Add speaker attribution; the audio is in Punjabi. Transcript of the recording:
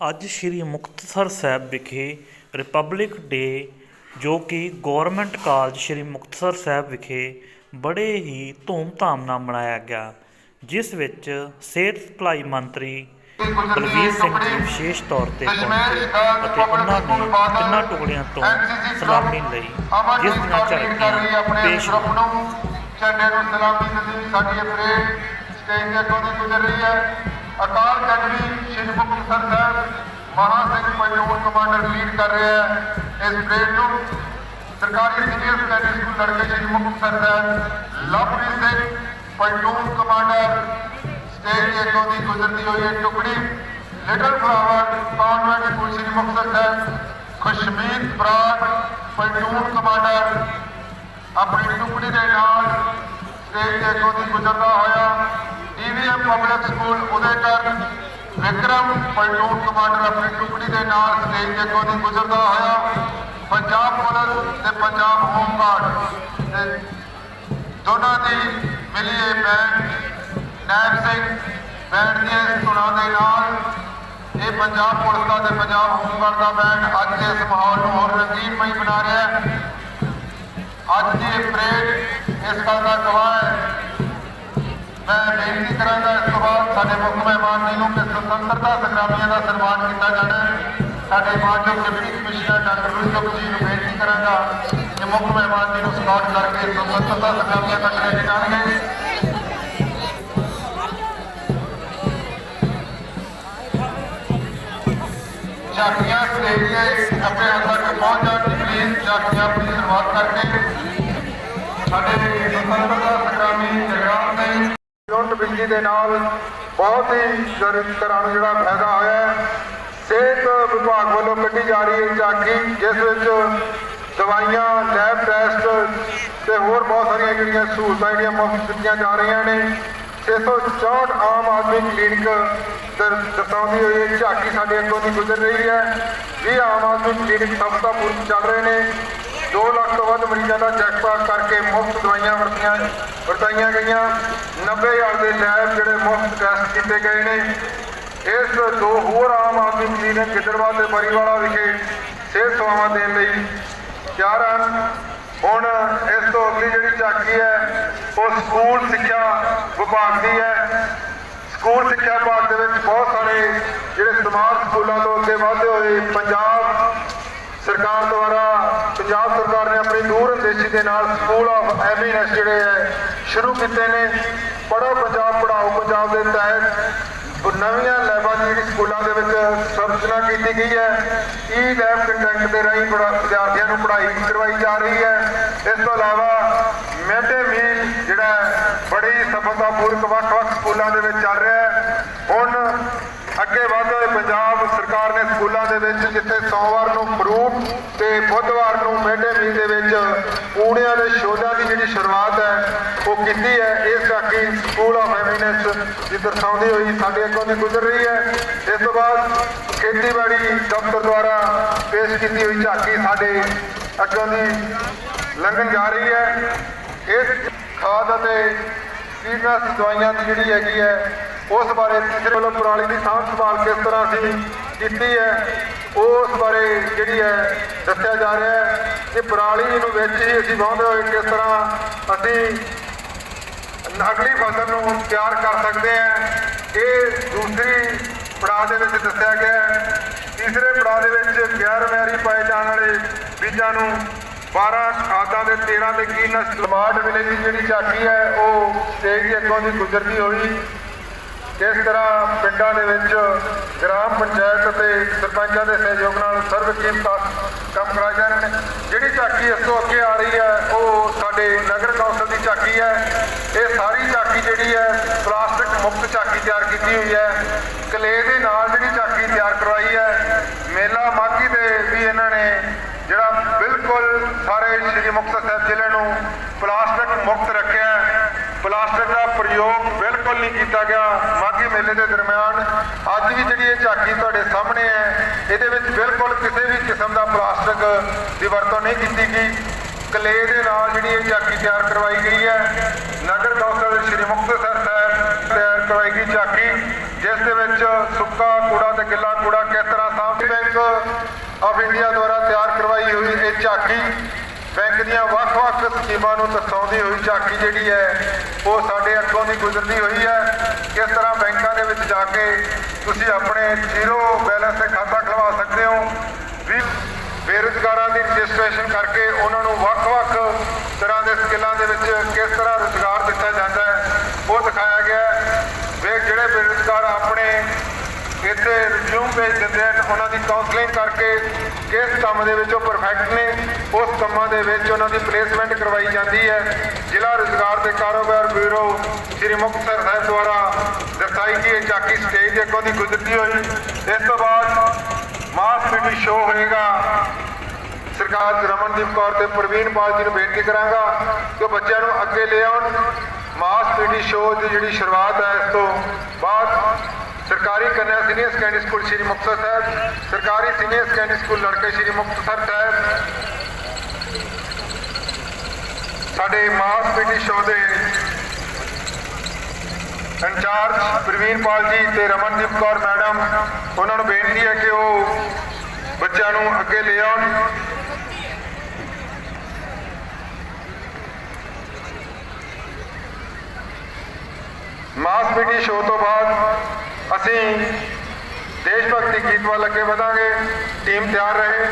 Speaker 1: ਅੱਜ ਸ੍ਰੀ ਮੁਕਤਸਰ ਸਾਹਿਬ ਵਿਖੇ ਰਿਪਬਲਿਕ ਡੇ ਜੋ ਕਿ ਗੌਰਮੈਂਟ ਕਾਲਜ ਸ੍ਰੀ ਮੁਕਤਸਰ ਸਾਹਿਬ ਵਿਖੇ ਬੜੇ ਹੀ ਧੂਮ-ਧਾਮ ਨਾਲ ਮਨਾਇਆ ਗਿਆ, ਜਿਸ ਵਿੱਚ ਸਿਹਤ ਭਲਾਈ ਮੰਤਰੀ ਬਲਵੀਰ ਸਿੰਘ ਜੀ ਵਿਸ਼ੇਸ਼ ਤੌਰ ਤੇ ਪਹੁੰਚੇ ਅਤੇ ਉਹਨਾਂ ਨੇ ਤਿੰਨਾਂ ਟੁਕੜਿਆਂ ਤੋਂ ਸਲਾਮੀ ਲਈ, ਜਿਸ ਦੀਆਂ ਝਲਕੀਆਂ ਪੇਸ਼
Speaker 2: ਝੰਡੇ ਨੂੰ ਸਲਾਮੀ ਦਿੰਦੀ ਸਾਡੀ ਇਹ ਸਟੇਜ ਦੇ ਅੱਗੋਂ ਗੁਜ਼ਰ ਰਹੀ ਹੈ। ਅਕਾਲ ਅਕੈਡਮੀ ਸ਼੍ਰੀ ਮੁਕਤਸਰ ਸਾਹਿਬ ਮਹਾ ਸਿੰਘ ਪਲਟੂਨ ਕਮਾਂਡਰ ਲੀਡ ਕਰ ਰਿਹਾ ਹੈ ਇਸ ਪਰੇਡ ਨੂੰ ਸਰਕਾਰੀ ਸੀਨੀਅਰ ਸੈਕੰਡਰੀ ਸਕੂਲ ਲੜਕੇ Shri Muktsar Sahib Lovepreet Singh platoon commander stage ਦੇ ਅੱਗੋਂ ਦੀ ਗੁਜ਼ਰਦੀ ਹੋਈ ਇਹ ਟੁਕੜੀ little flower convent school Shri Muktsar Sahib Khushmeet Brar platoon commander ਆਪਣੀ ਟੁਕੜੀ ਦੇ ਨਾਲ ਸਟੇਜ ਦੇ ਅੱਗੋਂ ਦੀ ਗੁਜ਼ਰਦਾ ਹੋਇਆ ਵਿਕਰਮ ਪਲਟੂਨ ਕਮਾਂਡਰ ਆਪਣੀ ਟੁਕੜੀ ਦੇ ਨਾਲ ਸਟੇਜ ਦੇ ਅੱਗੋਂ ਗੁਜ਼ਰਦਾ ਹੋਇਆ ਪੰਜਾਬ ਪੁਲਿਸ ਤੇ ਪੰਜਾਬ ਹੋਮ ਗਾਰਡ ਤੇ ਦੋਨਾਂ ਦੀ ਮਿਲੀ ਇਹ ਬੈਂਡ ਨੈਬ ਸਿੰਘ ਬੈਂਡ ਦੀਆਂ ਧੁਨਾਂ ਦੇ ਨਾਲ ਇਹ ਪੰਜਾਬ ਪੁਲਿਸ ਦਾ ਤੇ ਪੰਜਾਬ ਹੋਮ ਗਾਰਡ ਦਾ ਬੈਂਡ ਅੱਜ ਦੇ ਇਸ ਮਾਹੌਲ ਨੂੰ ਹੋਰ ਰੰਗੀਨਮਈ ਬਣਾ ਰਿਹਾ ਹੈ। ਅੱਜ ਦੀ ਪਰੇਡ ਇਸ ਗੱਲ ਦਾ ਗਵਾਹ ਹੈ। ਮੈਂ ਬੇਨਤੀ ਕਰਾਂਗਾ ਇਸ ਤੋਂ ਬਾਅਦ ਸਾਡੇ ਮੁੱਖ ਮਹਿਮਾਨ ਜੀ ਨੂੰ ਸੁਤੰਤਰਤਾ ਸੰਗਰਾਮੀਆਂ ਦਾ ਸਨਮਾਨ ਕੀਤਾ ਜਾਣਾ ਹੈ। ਸਾਡੇ ਮਾਨਯੋਗ ਡਿਪਟੀ ਕਮਿਸ਼ਨਰ ਡਾਕਟਰ ਰੁਜੋਗ ਜੀ ਨੂੰ ਬੇਨਤੀ ਕਰਾਂਗਾ ਕਿ ਮੁੱਖ ਮਹਿਮਾਨ ਜੀ ਨੂੰ ਸਨਮਾਨ ਕਰਕੇ ਸੁਤੰਤਰਤਾ ਸੰਗਰਾਮੀਆਂ ਤੱਕ ਲੈ ਕੇ ਜਾਣਗੇ। ਝਾਕੀਆਂ ਸਟੇਜ ਆਪਣੇ ਹੱਦ ਪਹੁੰਚ ਜਾਣ ਦੀ ਪਲੀਜ਼ ਝਾਕੀਆਂ ਆਪਣੀ ਸ਼ੁਰੂਆਤ ਕਰਕੇ। ਸਾਡੇ ਸੁਤੰਤਰਤਾ ਸੰਗਰਾਮੀ ਜਗਰਾਮ ਸਿੰਘ ਯੂਨਿਟ ਬਿਜਲੀ ਦੇ ਨਾਲ ਬਹੁਤ ਹੀ ਜ਼ਰੂਰੀ ਤਰ੍ਹਾਂ ਨੂੰ ਜਿਹੜਾ ਫਾਇਦਾ ਹੋਇਆ ਸਿਹਤ ਵਿਭਾਗ ਵੱਲੋਂ ਕੱਢੀ ਜਾ ਰਹੀ ਹੈ ਝਾਕੀ ਜਿਸ ਵਿੱਚ ਦਵਾਈਆਂ, ਲੈਬ ਟੈਸਟ ਤੇ ਹੋਰ ਬਹੁਤ ਸਾਰੀਆਂ ਜਿਹੜੀਆਂ ਸਹੂਲਤਾਂ ਜਿਹੜੀਆਂ ਮੁਫਤ ਦਿੱਤੀਆਂ ਜਾ ਰਹੀਆਂ ਨੇ। 664 ਆਮ ਆਦਮੀ ਕਲੀਨਿਕ ਦਰ- ਦਰਸਾਉਂਦੀ ਹੋਈ ਇਹ ਝਾਕੀ ਸਾਡੇ ਅੱਗੋਂ ਦੀ ਗੁਜ਼ਰ ਰਹੀ ਹੈ। 20 ਆਮ ਆਦਮੀ ਕਲੀਨਿਕ ਸਫਲਤਾਪੂਰਵਕ ਚੱਲ ਰਹੇ ਨੇ। 2 ਲੱਖ ਤੋਂ ਵੱਧ ਮਰੀਜ਼ਾਂ ਦਾ ਚੈੱਕਅਪ ਕਰਕੇ ਮੁਫਤ ਦਵਾਈਆਂ ਵਰਤੀਆਂ, ਵਰਤਾਈਆਂ ਗਈਆਂ। 90000 ਦੇ ਲੈਬ ਜਿਹੜੇ ਮੁਫਤ ਟੈਸਟ ਕੀਤੇ ਗਏ ਨੇ। ਇਸ ਦੋ ਹੋਰ ਆਮ ਆਦਮੀ ਕਲੀਨਿਕ ਗਿੱਦੜਬਾਦ ਤੇ ਬਰੀਵਾਲਾ ਵਿਖੇ ਸਿਹਤ ਸੇਵਾਵਾਂ ਦੇਣ ਲਈ ਤਿਆਰ ਹਨ। ਹੁਣ ਇਸ ਤੋਂ ਅਗਲੀ ਜਿਹੜੀ ਝਾਕੀ ਹੈ, ਉਹ ਸਕੂਲ ਸਿੱਖਿਆ ਵਿਭਾਗ ਦੀ ਹੈ। ਸਕੂਲ ਸਿੱਖਿਆ ਵਿਭਾਗ ਦੇ ਵਿੱਚ ਬਹੁਤ ਸਾਰੇ ਜਿਹੜੇ ਸਮਾਜ ਸਕੂਲਾਂ ਤੋਂ ਅੱਗੇ ਵਧਦੇ ਹੋਏ ਪੰਜਾਬ ਸਰਕਾਰ ਦੁਆਰਾ ਪੰਜਾਬ ਸਰਕਾਰ ਨੇ ਆਪਣੀ ਦੂਰ ਅੰਦੇਸ਼ੀ ਦੇ ਨਾਲ ਸਕੂਲ ਆਫ ਐਮੀਨੈਸ ਜਿਹੜੇ ਹੈ ਸ਼ੁਰੂ ਕੀਤੇ ਨੇ। ਪੜੋ ਪੰਜਾਬ ਪੜਾਓ ਪੰਜਾਬ ਦੇ ਤਹਿਤ। ਨਵੀਆਂ ਲੈਬਾਂ ਦੀ ਜਿਹੜੀ ਸਕੂਲਾਂ ਦੇ ਵਿੱਚ ਸਰਜਨਾ ਕੀਤੀ ਗਈ ਹੈ। ਈ ਲੈਬ ਕੰਟੈਂਟ ਦੇ ਰਾਹੀਂ ਵਿਦਿਆਰਥੀਆਂ ਨੂੰ ਪੜ੍ਹਾਈ ਕਰਵਾਈ ਜਾ ਰਹੀ ਹੈ। ਇਸ ਤੋਂ ਇਲਾਵਾ ਮਿਡ ਡੇ ਮੀਲ ਜਿਹੜਾ ਹੈ, ਬੜੀ ਸਫਲਤਾਪੂਰਵਕ ਵੱਖ-ਵੱਖ ਸਕੂਲਾਂ ਦੇ ਵਿੱਚ ਚੱਲ ਰਿਹਾ ਹੈ। ਹੁਣ ਅੱਗੇ ਵਧਦੇ ਪੰਜਾਬ ਸਰਕਾਰ ਨੇ ਸਕੂਲਾਂ ਦੇ ਵਿੱਚ ਜਿੱਥੇ ਸੋਮਵਾਰ ਨੂੰ ਫਰੂਟ ਤੇ ਬੁੱਧਵਾਰ ਨੂੰ ਮਿਡ ਡੇ ਮੀਲ ਦੇ ਵਿੱਚ ਪੂਣਿਆਂ ਦੇ ਸ਼ੋਧਾਂ ਦੀ ਜਿਹੜੀ ਸ਼ੁਰੂਆਤ ਹੈ, ਉਹ ਕੀਤੀ ਹੈ। ਇਸ ਝਾਕੀ ਸਕੂਲ ਆਫ ਐਮੀਨੈਂਸ ਦੀ ਦਰਸਾਉਂਦੀ ਹੋਈ ਸਾਡੇ ਅੱਗੋਂ ਦੀ ਗੁਜ਼ਰ ਰਹੀ ਹੈ। ਇਸ ਤੋਂ ਬਾਅਦ ਖੇਤੀਬਾੜੀ ਦਫ਼ਤਰ ਦੁਆਰਾ ਪੇਸ਼ ਕੀਤੀ ਹੋਈ ਝਾਕੀ ਸਾਡੇ ਅੱਗੋਂ ਦੀ ਲੰਘਣ ਜਾ ਰਹੀ ਹੈ। ਇਸ ਖਾਦ ਅਤੇ ਕੀਟਨਾਸ਼ਕ ਦਵਾਈਆਂ ਦੀ ਜਿਹੜੀ ਹੈਗੀ ਹੈ ਉਸ ਬਾਰੇ ਤੀਸਰੇ ਵੱਲੋਂ ਪਰਾਲੀ ਦੀ ਸਾਂਭ ਸੰਭਾਲ ਕਿਸ ਤਰ੍ਹਾਂ ਅਸੀਂ ਕੀਤੀ ਹੈ, ਉਸ ਬਾਰੇ ਜਿਹੜੀ ਹੈ ਦੱਸਿਆ ਜਾ ਰਿਹਾ ਹੈ ਕਿ ਪਰਾਲੀ ਨੂੰ ਵਿੱਚ ਹੀ ਅਸੀਂ ਵਾਹੁੰਦੇ ਹੋਏ ਕਿਸ ਤਰ੍ਹਾਂ ਅਸੀਂ ਅਗਲੀ ਫਸਲ ਨੂੰ ਤਿਆਰ ਕਰ ਸਕਦੇ ਹਾਂ। ਇਹ ਦੂਸਰੀ ਪੜਾਅ ਦੇ ਵਿੱਚ ਦੱਸਿਆ ਗਿਆ ਹੈ। ਤੀਸਰੇ ਪੜਾਅ ਦੇ ਵਿੱਚ ਗੈਰ ਮਿਆਰੀ ਪਾਏ ਜਾਣ ਵਾਲੇ ਬੀਜਾਂ ਨੂੰ 12 ਖਾਦਾਂ ਦੇ 13 ਦੇ ਕੀਟਨਾਸ਼ਕ ਸਮਾਰਟ ਵਿਲੇ ਦੀ ਜਿਹੜੀ ਝਾਕੀ ਹੈ, ਉਹ ਸਟੇਜ ਅੱਗੋਂ ਦੀ ਗੁਜ਼ਰਦੀ ਹੋਈ। ਇਸ ਤਰ੍ਹਾਂ ਪਿੰਡਾਂ ਦੇ ਵਿੱਚ ਗ੍ਰਾਮ ਪੰਚਾਇਤ ਅਤੇ ਸਰਪੰਚਾਂ ਦੇ ਸਹਿਯੋਗ ਨਾਲ ਸਰਵ ਸਰਵਕੀਮਤਾ ਕੰਮ ਕਰਾਏ ਜਾ ਰਹੇ ਨੇ ਜਿਹੜੀ ਝਾਕੀ ਇਸ ਤੋਂ ਅੱਗੇ ਆ ਰਹੀ ਹੈ, ਉਹ ਸਾਡੇ ਨਗਰ ਕੌਂਸਲ ਦੀ ਝਾਕੀ ਹੈ। ਇਹ ਸਾਰੀ ਝਾਕੀ ਜਿਹੜੀ ਹੈ, ਪਲਾਸਟਿਕ ਮੁਕਤ ਝਾਕੀ ਤਿਆਰ ਕੀਤੀ ਹੋਈ ਹੈ। ਕਲੇ ਦੇ ਨਾਲ ਜਿਹੜੀ ਝਾਕੀ ਤਿਆਰ ਕਰਵਾਈ ਹੈ। ਮੇਲਾ ਮਾਘੀ ਦੇ ਵੀ ਇਹਨਾਂ ਨੇ ਜਿਹੜਾ ਬਿਲਕੁਲ ਸਾਰੇ ਸ਼੍ਰੀ ਮੁਕਤਸਰ ਸਾਹਿਬ ਜ਼ਿਲ੍ਹੇ ਨੂੰ ਪਲਾਸਟਿਕ ਮੁਕਤ ਰੱਖਿਆ ਪਲਾਸਟਿਕ ਦਾ ਪ੍ਰਯੋਗ ਬਿਲਕੁਲ ਨਹੀਂ ਕੀਤਾ ਗਿਆ। ਮਾਘੀ ਮੇਲੇ ਦੇ ਦਰਮਿਆਨ ਅੱਜ ਵੀ ਜਿਹੜੀ ਇਹ ਝਾਕੀ ਤੁਹਾਡੇ ਸਾਹਮਣੇ ਹੈ, ਇਹਦੇ ਵਿੱਚ ਬਿਲਕੁਲ ਕਿਸੇ ਵੀ ਕਿਸਮ ਦਾ ਪਲਾਸਟਿਕ ਦੀ ਵਰਤੋਂ ਨਹੀਂ ਕੀਤੀ ਗਈ। ਕਲੇ ਦੇ ਨਾਲ ਜਿਹੜੀ ਇਹ ਝਾਕੀ ਤਿਆਰ ਕਰਵਾਈ ਗਈ ਹੈ। ਨਗਰ ਕੌਂਸਲ ਸ਼੍ਰੀ ਮੁਕਤਸਰ ਸਾਹਿਬ ਤਿਆਰ ਕਰਵਾਈ ਗਈ ਝਾਕੀ, ਜਿਸ ਦੇ ਵਿੱਚ ਸੁੱਕਾ ਕੂੜਾ ਤੇ ਗਿੱਲਾ ਕੂੜਾ ਕਿਸ ਤਰ੍ਹਾਂ ਬੈਂਕ ਆਫ ਇੰਡੀਆ ਦੁਆਰਾ ਤਿਆਰ ਕਰਵਾਈ ਹੋਈ ਇਹ ਝਾਕੀ। ਬੈਂਕ ਦੀਆਂ ਵੱਖ-ਵੱਖ ਸਕੀਮਾਂ ਨੂੰ ਦਰਸਾਉਂਦੀ ਹੋਈ ਝਾਕੀ ਜਿਹੜੀ ਹੈ, ਉਹ ਸਾਡੇ ਅੱਖੋਂ ਦੀ ਗੁਜ਼ਰਦੀ ਹੋਈ ਹੈ। ਕਿਸ ਤਰ੍ਹਾਂ ਬੈਂਕਾਂ ਦੇ ਵਿੱਚ ਜਾ ਕੇ ਤੁਸੀਂ ਆਪਣੇ ਜ਼ੀਰੋ ਬੈਲੈਂਸ ਤੇ ਖਾਤਾ ਖੁਲਵਾ ਸਕਦੇ ਹੋ। ਵੀ ਬੇਰੁਜ਼ਗਾਰਾਂ ਦੀ ਰਜਿਸਟ੍ਰੇਸ਼ਨ ਕਰਕੇ ਉਹਨਾਂ ਨੂੰ ਵੱਖ-ਵੱਖ ਤਰ੍ਹਾਂ ਦੇ ਸਕਿੱਲਾਂ ਦੇ ਵਿੱਚ ਕਿਸ ਤਰ੍ਹਾਂ ਰੁਜ਼ਗਾਰ ਦਿੱਤਾ ਜਾਂਦਾ ਹੈ ਉਹ ਦਿਖਾਇਆ ਗਿਆ ਹੈ ਵੇ ਜਿਹੜੇ ਬੇਰੁਜ਼ਗਾਰ ਆਪਣੇ ਇੱਥੇ ਰਿਜ਼ਿਊਮ ਭੇਜ ਦਿੰਦੇ ਹਨ। ਉਹਨਾਂ ਦੀ ਕਾਉਂਸਲਿੰਗ ਕਰਕੇ ਕਿਸ ਕੰਮ ਦੇ ਵਿੱਚ ਉਹ ਪਰਫੈਕਟ ਨੇ, ਉਸ ਕੰਮਾਂ ਦੇ ਵਿੱਚ ਉਹਨਾਂ ਦੀ ਪਲੇਸਮੈਂਟ ਕਰਵਾਈ ਜਾਂਦੀ ਹੈ। ਜ਼ਿਲ੍ਹਾ ਰੁਜ਼ਗਾਰ ਤੇ ਕਾਰੋਬਾਰ ਬਿਊਰੋ ਸ੍ਰੀ ਮੁਕਤਸਰ ਸਾਹਿਬ ਦੁਆਰਾ ਦਰਸਾਈ ਗਈ ਇਹ ਚਾਕੀ ਸਟੇਜ ਦੇ ਅੱਗੋਂ ਦੀ ਗੁਜ਼ਰਦੀ ਹੋਈ। ਇਸ ਤੋਂ ਬਾਅਦ ਮਾਸ ਮੀਡੀ ਸ਼ੋਅ ਹੋਏਗਾ। ਸਰਕਾਰ ਰਮਨਦੀਪ ਕੌਰ ਤੇ ਪ੍ਰਵੀਨ ਪਾਲ ਜੀ ਨੂੰ ਬੇਨਤੀ ਕਰਾਂਗਾ ਕਿ ਉਹ ਬੱਚਿਆਂ ਨੂੰ ਅੱਗੇ ਲੈ ਆਉਣ। ਮਾਸ ਪੀਟੀ ਸ਼ੋਅ ਦੀ ਜਿਹੜੀ ਸ਼ੁਰੂਆਤ ਹੈ, ਇਸ ਤੋਂ ਬਾਅਦ ਸਰਕਾਰੀ ਕੰਨਿਆ senior secondary school Shri Muktsar Sahib, ਸਰਕਾਰੀ ਸੀਨੀਅਰ ਸੈਕੰਡਰੀ ਸਕੂਲ ਲੜਕੇ ਸ਼੍ਰੀ ਮੁਕਤਸਰ ਸਾਹਿਬ। ਸਾਡੇ ਮਾਸ ਪੀਟੀ ਸ਼ੋਅ ਦੇ ਇੰਚਾਰਜ ਪ੍ਰਵੀਨ ਪਾਲ ਜੀ ਤੇ ਰਮਨਦੀਪ ਕੌਰ ਮੈਡਮ, ਉਹਨਾਂ ਨੂੰ ਬੇਨਤੀ ਹੈ ਕਿ ਉਹ ਬੱਚਿਆਂ ਨੂੰ ਅੱਗੇ ਲੈ ਆਉਣ। ਮਾਸ ਮੀਡੀ ਸ਼ੋਅ ਤੋਂ ਬਾਅਦ ਅਸੀਂ ਦੇਸ਼ ਭਗਤੀ ਗੀਤ ਵੱਲ ਅੱਗੇ ਵਧਾਂਗੇ। ਟੀਮ ਤਿਆਰ ਰਹੇ।